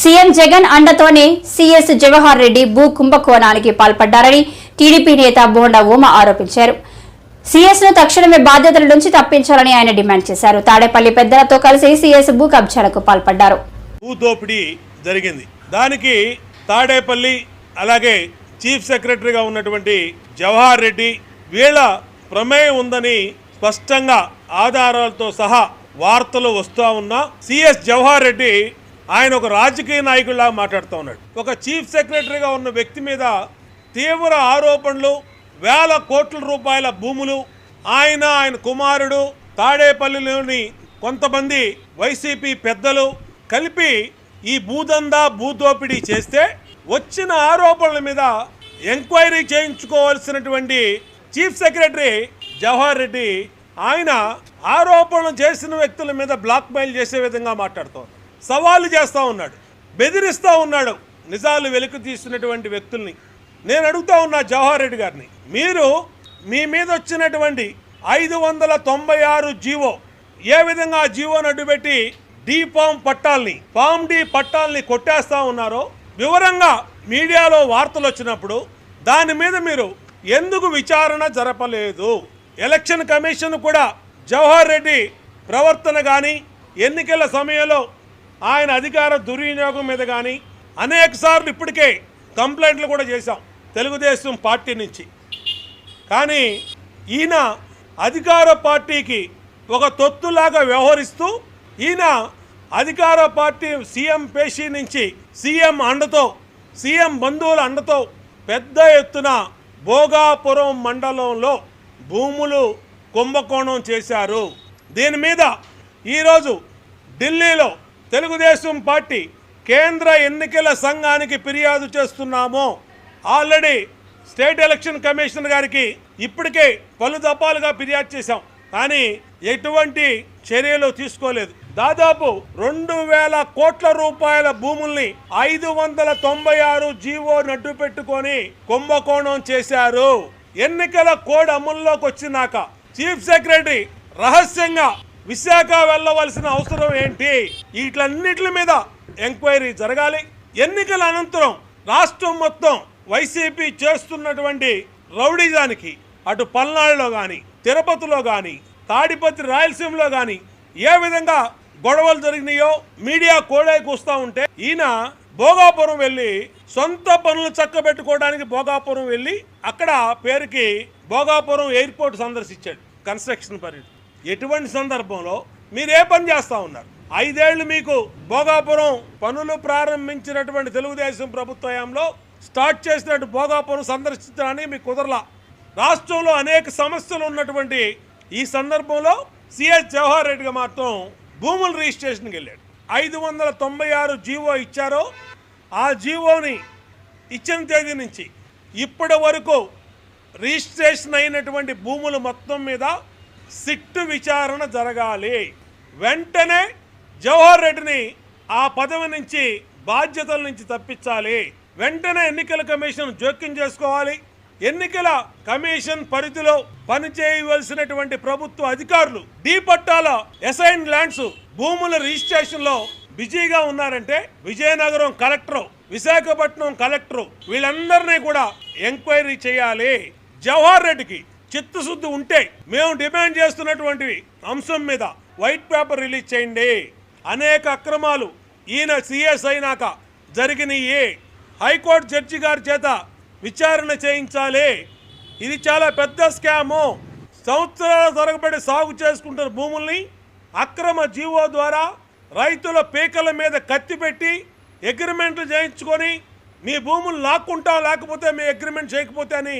CM Jagan అండతోనే CS Jawahar Reddy భూ కుంభకోణానికి పాల్పడ్డారని టీడీపీ నేత బోండా ఉమ ఆరోపించారు. సీఎస్ను తక్షణమే బాధ్యతల నుంచి తప్పించాలని ఆయన డిమాండ్ చేశారు. తాడేపల్లి పెద్దలతో కలిసి సీఎస్ భూ కబ్జాలకు పాల్పడ్డారు. భూ దోపిడీ జరిగింది. దానికి తాడేపల్లి అలాగే చీఫ్ సెక్రటరీగా ఉన్నటువంటి జవహర్ రెడ్డి వీళ్ళ ప్రమేయం ఉందని స్పష్టంగా ఆధారాలతో సహా వార్తలు వస్తూ ఉన్నా సిఎస్ జవహర్ రెడ్డి ఆయన ఒక రాజకీయ నాయకుడిలా మాట్లాడుతూ ఉన్నాడు. ఒక చీఫ్ సెక్రటరీగా ఉన్న వ్యక్తి మీద తీవ్ర ఆరోపణలు వేల కోట్ల రూపాయల భూములు ఆయన ఆయన కుమారుడు తాడేపల్లిలోని కొంతమంది వైసీపీ పెద్దలు కలిపి ఈ భూదందా భూదోపిడీ చేస్తే వచ్చిన ఆరోపణల మీద ఎంక్వైరీ చేయించుకోవాల్సినటువంటి చీఫ్ సెక్రటరీ జవహర్ రెడ్డి ఆయన ఆరోపణలు చేసిన వ్యక్తుల మీద బ్లాక్మెయిల్ చేసే విధంగా మాట్లాడుతోంది సవాలు చేస్తూ ఉన్నాడు బెదిరిస్తూ ఉన్నాడు నిజాలు వెలుకు తీస్తున్నటువంటి వ్యక్తుల్ని. నేను అడుగుతా ఉన్నా జవహర్ రెడ్డి గారిని మీరు మీ మీద వచ్చినటువంటి ఐదు వందల తొంభై ఆరు జీవో ఏ విధంగా ఆ జీవోను అడ్డుపెట్టి డి ఫామ్ పట్టాల్ని ఫామ్ డీ పట్టాల్ని కొట్టేస్తూ ఉన్నారో వివరంగా మీడియాలో వార్తలు వచ్చినప్పుడు దాని మీద మీరు ఎందుకు విచారణ జరపలేదు? ఎలక్షన్ కమిషన్ కూడా జవహర్ రెడ్డి ప్రవర్తన కానీ ఎన్నికల సమయంలో ఆయన అధికార దుర్వినియోగం మీద కానీ అనేక సార్లు ఇప్పటికే కంప్లైంట్లు కూడా చేశాం తెలుగుదేశం పార్టీ నుంచి. కానీ ఈయన అధికార పార్టీకి ఒక తొత్తులాగా వ్యవహరిస్తూ ఈయన అధికార పార్టీ సీఎం పేషీ నుంచి సీఎం అండతో సీఎం బంధువుల అండతో పెద్ద ఎత్తున భోగాపురం మండలంలో భూములు కుంభకోణం చేశారు. దీని మీద ఈరోజు ఢిల్లీలో తెలుగుదేశం పార్టీ కేంద్ర ఎన్నికల సంఘానికి ఫిర్యాదు చేస్తున్నాము. ఆల్రెడీ స్టేట్ ఎలక్షన్ కమిషనర్ గారికి ఇప్పటికే పలు దఫాలుగా ఫిర్యాదు చేశాం. కానీ ఎటువంటి చర్యలు తీసుకోలేదు. దాదాపు రెండు వేల కోట్ల రూపాయల భూముల్ని ఐదు వందల తొంభై ఆరు జీవో నడ్డు పెట్టుకొని కుంభకోణం చేశారు. ఎన్నికల కోడ్ అమల్లోకి వచ్చినాక చీఫ్ సెక్రటరీ రహస్యంగా విశాఖ వెళ్ళవలసిన అవసరం ఏంటి? వీటన్నిటి మీద ఎంక్వైరీ జరగాలి. ఎన్నికల అనంతరం రాష్ట్రం మొత్తం వైసీపీ చేస్తున్నటువంటి రౌడీజానికి అటు పల్నాడులో కానీ తిరుపతిలో కానీ తాడిపత్రి రాయలసీమలో కానీ ఏ విధంగా గొడవలు జరిగినాయో మీడియా కోడైకి వస్తూ ఉంటే ఈయన భోగాపురం వెళ్ళి సొంత పనులు చక్కబెట్టుకోవడానికి భోగాపురం వెళ్ళి అక్కడ పేరుకి భోగాపురం ఎయిర్పోర్ట్ సందర్శించాడు కన్స్ట్రక్షన్ పర్యటన. ఎటువంటి సందర్భంలో మీరు ఏ పని చేస్తూ ఉన్నారు? ఐదేళ్ళు మీకు భోగాపురం పనులు ప్రారంభించినటువంటి తెలుగుదేశం ప్రభుత్వంలో స్టార్ట్ చేసినట్టు భోగాపురం సందర్శించడానికి మీకు కుదరలా. రాష్ట్రంలో అనేక సమస్యలు ఉన్నటువంటి ఈ సందర్భంలో సిఎస్ జవహర్ రెడ్డిగా మాత్రం భూముల రిజిస్ట్రేషన్కి వెళ్ళాడు. ఐదు వందల తొంభై ఆరు జీవో ఇచ్చారో ఆ జీవోని ఇచ్చిన తేదీ నుంచి ఇప్పటి వరకు రిజిస్ట్రేషన్ అయినటువంటి భూములు మొత్తం మీద సిట్టు విచారణ జరగాలి. వెంటనే జవహర్ రెడ్డిని ఆ పదవి నుంచి బాధ్యతల నుంచి తప్పించాలి. వెంటనే ఎన్నికల కమిషన్ జోక్యం చేసుకోవాలి. ఎన్నికల కమిషన్ పరిధిలో పనిచేయవలసినటువంటి ప్రభుత్వ అధికారులు డీ పట్టాల ఎసైన్ ల్యాండ్స్ భూముల రిజిస్ట్రేషన్లో బిజీగా ఉన్నారంటే విజయనగరం కలెక్టర్ విశాఖపట్నం కలెక్టర్ వీళ్ళందరినీ కూడా ఎంక్వైరీ చేయాలి. జవహర్ రెడ్డికి చిత్తశుద్ధి ఉంటే మేము డిమాండ్ చేస్తున్నటువంటి అంశం మీద వైట్ పేపర్ రిలీజ్ చేయండి. అనేక అక్రమాలు ఈయన సిఎస్ అయినాక జరిగినవి హైకోర్టు జడ్జి గారి చేత విచారణ చేయించాలి. ఇది చాలా పెద్ద స్కాము. సంవత్సరాల తరగబడి సాగు చేసుకుంటున్న భూముల్ని అక్రమ జీవో ద్వారా రైతుల పీకల మీద కత్తి పెట్టి అగ్రిమెంట్లు చేయించుకొని మీ భూములు లాక్కుంటా లేకపోతే మీ అగ్రిమెంట్ చేయకపోతే అని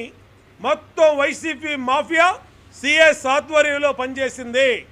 మొత్తం వైసీపీ మాఫియా సిఎస్ ఆధ్వర్యంలో పనిచేసింది.